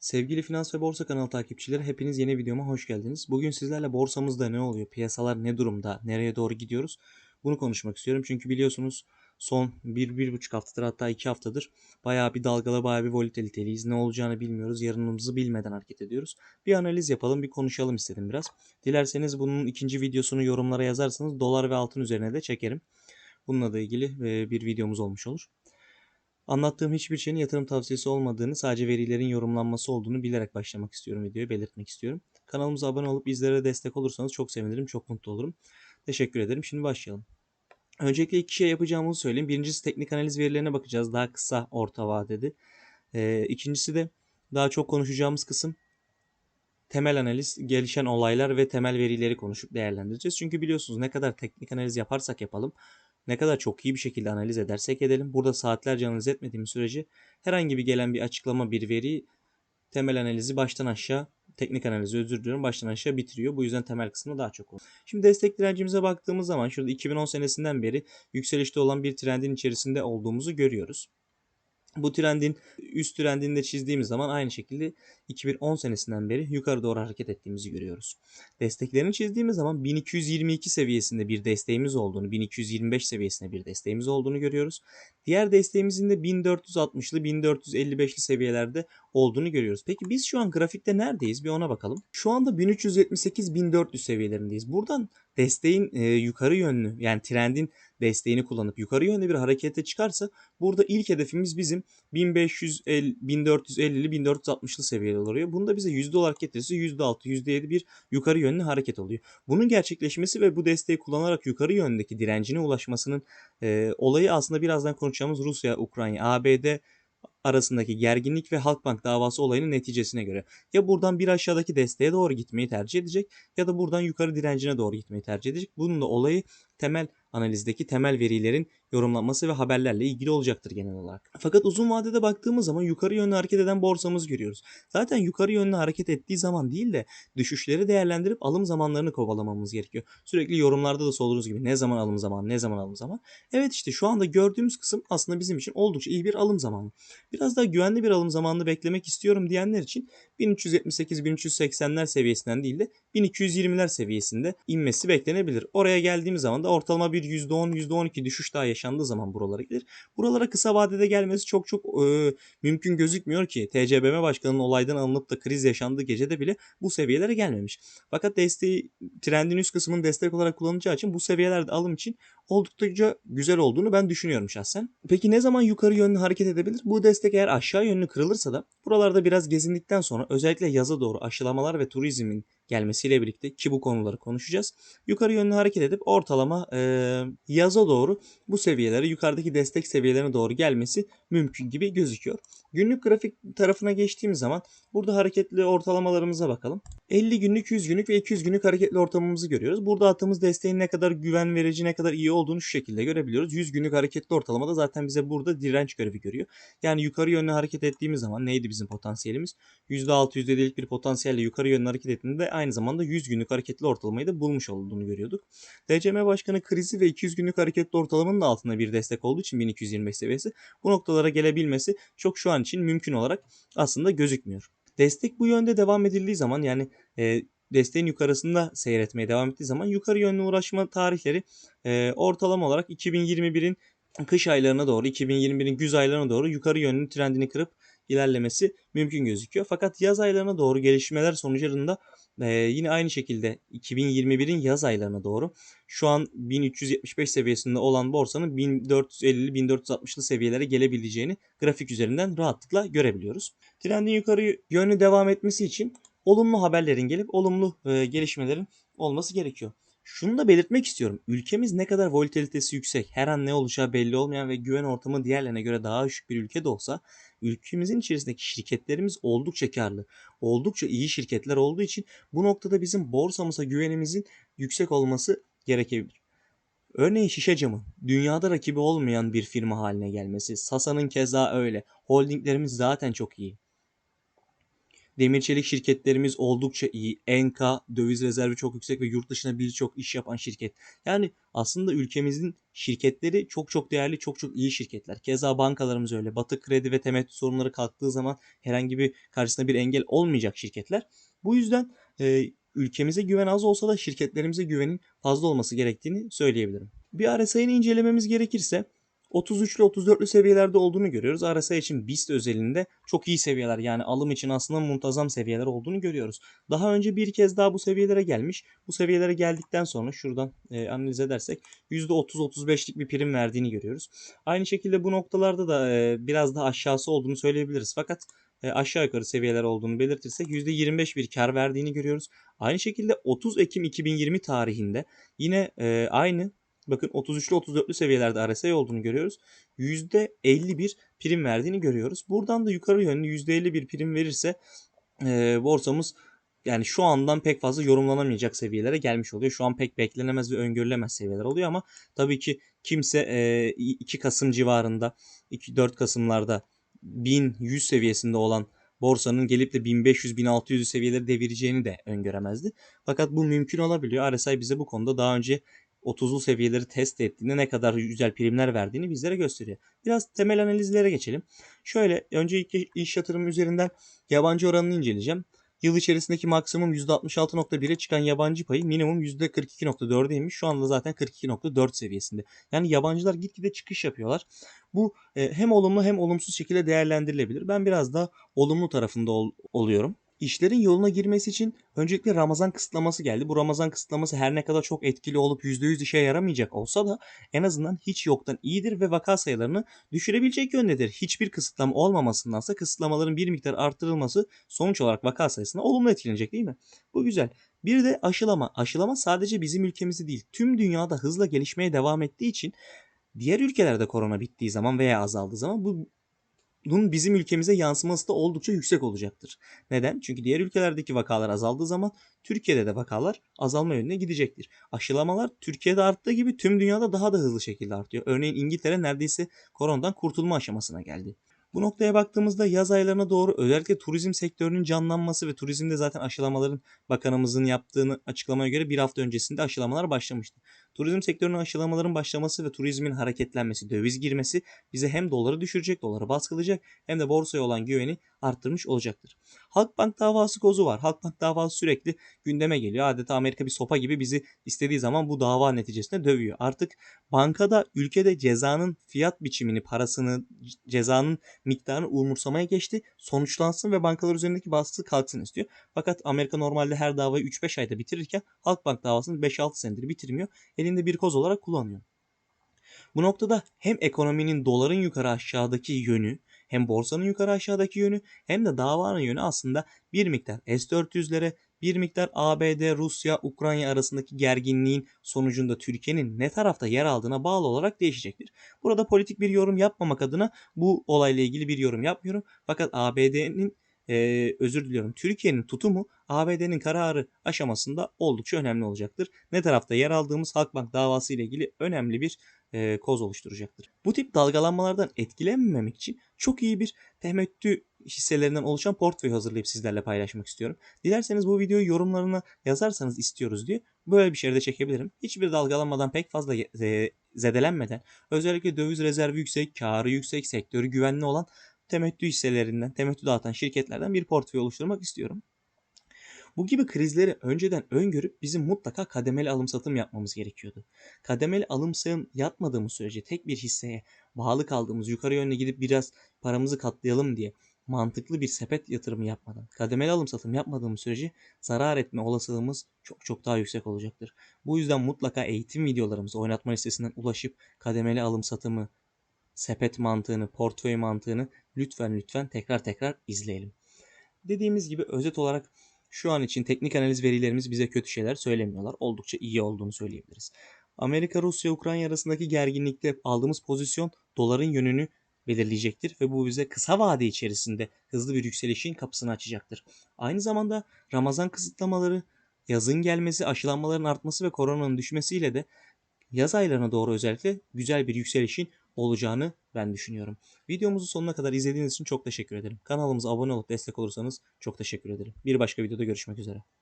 Sevgili Finans ve Borsa kanalı takipçileri hepiniz yeni videoma hoş geldiniz. Bugün sizlerle borsamızda ne oluyor, piyasalar ne durumda, nereye doğru gidiyoruz bunu konuşmak istiyorum. Çünkü biliyorsunuz son 1-1,5 haftadır hatta 2 haftadır bayağı bir dalgalı bayağı bir volatiliteliyiz. Ne olacağını bilmiyoruz, yarınımızı bilmeden hareket ediyoruz. Bir analiz yapalım, bir konuşalım istedim biraz. Dilerseniz bunun ikinci videosunu yorumlara yazarsanız dolar ve altın üzerine de çekerim. Bununla da ilgili bir videomuz olmuş olur. Anlattığım hiçbir şeyin yatırım tavsiyesi olmadığını, sadece verilerin yorumlanması olduğunu bilerek başlamak istiyorum videoyu, belirtmek istiyorum. Kanalımıza abone olup bizlere destek olursanız çok sevinirim, çok mutlu olurum. Teşekkür ederim. Şimdi başlayalım. Öncelikle iki şey yapacağımızı söyleyeyim. Birincisi teknik analiz verilerine bakacağız. Daha kısa, orta vadede. Ee, ikincisi de daha çok konuşacağımız kısım temel analiz, gelişen olaylar ve temel verileri konuşup değerlendireceğiz. Çünkü biliyorsunuz ne kadar teknik analiz yaparsak yapalım, ne kadar çok iyi bir şekilde analiz edersek edelim. Burada saatlerce analiz etmediğimiz sürece herhangi bir gelen bir açıklama, bir veri temel analizi baştan aşağı, teknik analizi özür diliyorum baştan aşağı bitiriyor. Bu yüzden temel kısmı daha çok olur. Şimdi destek direncimize baktığımız zaman şurada 2010 senesinden beri yükselişte olan bir trendin içerisinde olduğumuzu görüyoruz. Bu trendin üst trendini de çizdiğimiz zaman aynı şekilde 2010 senesinden beri yukarı doğru hareket ettiğimizi görüyoruz. Desteklerini çizdiğimiz zaman 1222 seviyesinde bir desteğimiz olduğunu, 1225 seviyesinde bir desteğimiz olduğunu görüyoruz. Diğer desteğimizin de 1460'lı 1455'li seviyelerde olduğunu görüyoruz. Peki biz şu an grafikte neredeyiz? Bir ona bakalım. Şu anda 1378-1400 seviyelerindeyiz. Buradan desteğin e, yukarı yönlü yani trendin desteğini kullanıp yukarı yönlü bir harekete çıkarsa burada ilk hedefimiz bizim 1550 1450'li 1460'lı seviyeler oluyor. Bunda bize yüzde olarak getirirse %6 %7 bir yukarı yönlü hareket oluyor. Bunun gerçekleşmesi ve bu desteği kullanarak yukarı yöndeki direncine ulaşmasının e, olayı aslında birazdan konuşacağımız Rusya, Ukrayna, ABD arasındaki gerginlik ve Halkbank davası olayının neticesine göre ya buradan bir aşağıdaki desteğe doğru gitmeyi tercih edecek ya da buradan yukarı direncine doğru gitmeyi tercih edecek. Bunun da olayı temel analizdeki temel verilerin yorumlanması ve haberlerle ilgili olacaktır genel olarak. Fakat uzun vadede baktığımız zaman yukarı yönlü hareket eden borsamız görüyoruz. Zaten yukarı yönlü hareket ettiği zaman değil de düşüşleri değerlendirip alım zamanlarını kovalamamız gerekiyor. Sürekli yorumlarda da sorduğunuz gibi ne zaman alım zamanı, ne zaman alım zamanı. Evet işte şu anda gördüğümüz kısım aslında bizim için oldukça iyi bir alım zamanı. Biraz daha güvenli bir alım zamanını beklemek istiyorum diyenler için 1378-1380'ler seviyesinden değil de 1220'ler seviyesinde inmesi beklenebilir. Oraya geldiğimiz zaman da ortalama bir %10, %12 düşüş daha yaşandığı zaman buralara gelir. Buralara kısa vadede gelmesi çok çok e, mümkün gözükmüyor ki. TCBM Başkanı'nın olaydan alınıp da kriz yaşandığı gecede bile bu seviyelere gelmemiş. Fakat desteği trendin üst kısmını destek olarak kullanacağı için bu seviyelerde alım için oldukça güzel olduğunu ben düşünüyorum şahsen. Peki ne zaman yukarı yönlü hareket edebilir? Bu destek eğer aşağı yönlü kırılırsa da buralarda biraz gezindikten sonra özellikle yaza doğru aşılamalar ve turizmin gelmesiyle birlikte ki bu konuları konuşacağız. Yukarı yönlü hareket edip ortalama e, yaza doğru bu seviyelere yukarıdaki destek seviyelerine doğru gelmesi mümkün gibi gözüküyor. Günlük grafik tarafına geçtiğimiz zaman burada hareketli ortalamalarımıza bakalım. 50 günlük, 100 günlük ve 200 günlük hareketli ortalamamızı görüyoruz. Burada attığımız desteğin ne kadar güven verici, ne kadar iyi olduğunu şu şekilde görebiliyoruz. 100 günlük hareketli ortalamada zaten bize burada direnç görevi görüyor. Yani yukarı yönlü hareket ettiğimiz zaman neydi bizim potansiyelimiz? %6, %7'lik bir potansiyelle yukarı yönlü hareket ettiğinde aynı zamanda 100 günlük hareketli ortalamayı da bulmuş olduğunu görüyorduk. DCM Başkanı krizi ve 200 günlük hareketli ortalamanın da altında bir destek olduğu için 1225 seviyesi bu noktalara gelebilmesi çok şu an için mümkün olarak aslında gözükmüyor. Destek bu yönde devam edildiği zaman yani e, desteğin yukarısında seyretmeye devam ettiği zaman yukarı yönlü uğraşma tarihleri e, ortalama olarak 2021'in kış aylarına doğru 2021'in güz aylarına doğru yukarı yönlü trendini kırıp ilerlemesi mümkün gözüküyor. Fakat yaz aylarına doğru gelişmeler sonucunda ee, yine aynı şekilde 2021'in yaz aylarına doğru şu an 1375 seviyesinde olan borsanın 1450-1460'lı seviyelere gelebileceğini grafik üzerinden rahatlıkla görebiliyoruz. Trendin yukarı yönlü devam etmesi için olumlu haberlerin gelip olumlu e, gelişmelerin olması gerekiyor. Şunu da belirtmek istiyorum. Ülkemiz ne kadar volatilitesi yüksek, her an ne olacağı belli olmayan ve güven ortamı diğerlerine göre daha düşük bir ülke de olsa ülkemizin içerisindeki şirketlerimiz oldukça karlı. Oldukça iyi şirketler olduğu için bu noktada bizim borsamıza güvenimizin yüksek olması gerekebilir. Örneğin şişe camı dünyada rakibi olmayan bir firma haline gelmesi. Sasa'nın keza öyle. Holdinglerimiz zaten çok iyi. Demir çelik şirketlerimiz oldukça iyi. Enka döviz rezervi çok yüksek ve yurt dışına birçok iş yapan şirket. Yani aslında ülkemizin şirketleri çok çok değerli, çok çok iyi şirketler. Keza bankalarımız öyle. Batı kredi ve temettü sorunları kalktığı zaman herhangi bir karşısında bir engel olmayacak şirketler. Bu yüzden e, ülkemize güven az olsa da şirketlerimize güvenin fazla olması gerektiğini söyleyebilirim. Bir RSI'ni incelememiz gerekirse 33'lü 34'lü seviyelerde olduğunu görüyoruz. RSI için BIST özelinde çok iyi seviyeler yani alım için aslında muntazam seviyeler olduğunu görüyoruz. Daha önce bir kez daha bu seviyelere gelmiş. Bu seviyelere geldikten sonra şuradan e, analiz edersek %30-35'lik bir prim verdiğini görüyoruz. Aynı şekilde bu noktalarda da e, biraz daha aşağısı olduğunu söyleyebiliriz. Fakat e, aşağı yukarı seviyeler olduğunu belirtirsek %25 bir kar verdiğini görüyoruz. Aynı şekilde 30 Ekim 2020 tarihinde yine e, aynı bakın 33'lü 34'lü seviyelerde RSI olduğunu görüyoruz. %51 prim verdiğini görüyoruz. Buradan da yukarı yönlü %51 prim verirse e, borsamız yani şu andan pek fazla yorumlanamayacak seviyelere gelmiş oluyor. Şu an pek beklenemez ve öngörülemez seviyeler oluyor ama tabii ki kimse e, 2 Kasım civarında 2-4 Kasımlarda 1100 seviyesinde olan borsanın gelip de 1500-1600 seviyeleri devireceğini de öngöremezdi. Fakat bu mümkün olabiliyor. RSI bize bu konuda daha önce 30'lu seviyeleri test ettiğinde ne kadar güzel primler verdiğini bizlere gösteriyor. Biraz temel analizlere geçelim. Şöyle önce iş yatırımı üzerinden yabancı oranını inceleyeceğim. Yıl içerisindeki maksimum %66.1'e çıkan yabancı payı minimum %42.4'eymiş. Şu anda zaten 42.4 seviyesinde. Yani yabancılar gitgide çıkış yapıyorlar. Bu e, hem olumlu hem olumsuz şekilde değerlendirilebilir. Ben biraz daha olumlu tarafında ol, oluyorum. İşlerin yoluna girmesi için öncelikle Ramazan kısıtlaması geldi. Bu Ramazan kısıtlaması her ne kadar çok etkili olup %100 işe yaramayacak olsa da en azından hiç yoktan iyidir ve vaka sayılarını düşürebilecek yöndedir. Hiçbir kısıtlama olmamasındansa kısıtlamaların bir miktar arttırılması sonuç olarak vaka sayısına olumlu etkilenecek değil mi? Bu güzel. Bir de aşılama. Aşılama sadece bizim ülkemizde değil tüm dünyada hızla gelişmeye devam ettiği için diğer ülkelerde korona bittiği zaman veya azaldığı zaman bu bunun bizim ülkemize yansıması da oldukça yüksek olacaktır. Neden? Çünkü diğer ülkelerdeki vakalar azaldığı zaman Türkiye'de de vakalar azalma yönüne gidecektir. Aşılamalar Türkiye'de arttığı gibi tüm dünyada daha da hızlı şekilde artıyor. Örneğin İngiltere neredeyse koronadan kurtulma aşamasına geldi. Bu noktaya baktığımızda yaz aylarına doğru özellikle turizm sektörünün canlanması ve turizmde zaten aşılamaların bakanımızın yaptığını açıklamaya göre bir hafta öncesinde aşılamalar başlamıştı. Turizm sektörünün aşılamaların başlaması ve turizmin hareketlenmesi, döviz girmesi bize hem doları düşürecek, doları baskılayacak hem de borsaya olan güveni arttırmış olacaktır. Halkbank davası kozu var. Halkbank davası sürekli gündeme geliyor. Adeta Amerika bir sopa gibi bizi istediği zaman bu dava neticesinde dövüyor. Artık bankada ülkede cezanın fiyat biçimini, parasını, cezanın miktarını umursamaya geçti. Sonuçlansın ve bankalar üzerindeki baskısı kalksın istiyor. Fakat Amerika normalde her davayı 3-5 ayda bitirirken Halkbank davasını 5-6 senedir bitirmiyor. Elinde bir koz olarak kullanıyor. Bu noktada hem ekonominin doların yukarı aşağıdaki yönü hem borsanın yukarı aşağıdaki yönü hem de davanın yönü aslında bir miktar S-400'lere bir miktar ABD, Rusya, Ukrayna arasındaki gerginliğin sonucunda Türkiye'nin ne tarafta yer aldığına bağlı olarak değişecektir. Burada politik bir yorum yapmamak adına bu olayla ilgili bir yorum yapmıyorum. Fakat ABD'nin e, özür diliyorum Türkiye'nin tutumu ABD'nin kararı aşamasında oldukça önemli olacaktır. Ne tarafta yer aldığımız Halkbank davası ile ilgili önemli bir e, koz oluşturacaktır. Bu tip dalgalanmalardan etkilenmemek için çok iyi bir temettü hisselerinden oluşan portföy hazırlayıp sizlerle paylaşmak istiyorum. Dilerseniz bu videoyu yorumlarına yazarsanız istiyoruz diye böyle bir şey de çekebilirim. Hiçbir dalgalanmadan pek fazla zedelenmeden özellikle döviz rezervi yüksek, karı yüksek, sektörü güvenli olan temettü hisselerinden, temettü dağıtan şirketlerden bir portföy oluşturmak istiyorum. Bu gibi krizleri önceden öngörüp bizim mutlaka kademeli alım satım yapmamız gerekiyordu. Kademeli alım satım yapmadığımız sürece tek bir hisseye bağlı kaldığımız yukarı yönde gidip biraz paramızı katlayalım diye mantıklı bir sepet yatırımı yapmadan, kademeli alım satım yapmadığımız sürece zarar etme olasılığımız çok çok daha yüksek olacaktır. Bu yüzden mutlaka eğitim videolarımızı oynatma listesinden ulaşıp kademeli alım satımı, sepet mantığını, portföy mantığını lütfen lütfen tekrar tekrar izleyelim. Dediğimiz gibi özet olarak şu an için teknik analiz verilerimiz bize kötü şeyler söylemiyorlar. Oldukça iyi olduğunu söyleyebiliriz. Amerika, Rusya, Ukrayna arasındaki gerginlikte aldığımız pozisyon doların yönünü belirleyecektir ve bu bize kısa vade içerisinde hızlı bir yükselişin kapısını açacaktır. Aynı zamanda Ramazan kısıtlamaları, yazın gelmesi, aşılanmaların artması ve koronanın düşmesiyle de yaz aylarına doğru özellikle güzel bir yükselişin olacağını ben düşünüyorum. Videomuzu sonuna kadar izlediğiniz için çok teşekkür ederim. Kanalımıza abone olup destek olursanız çok teşekkür ederim. Bir başka videoda görüşmek üzere.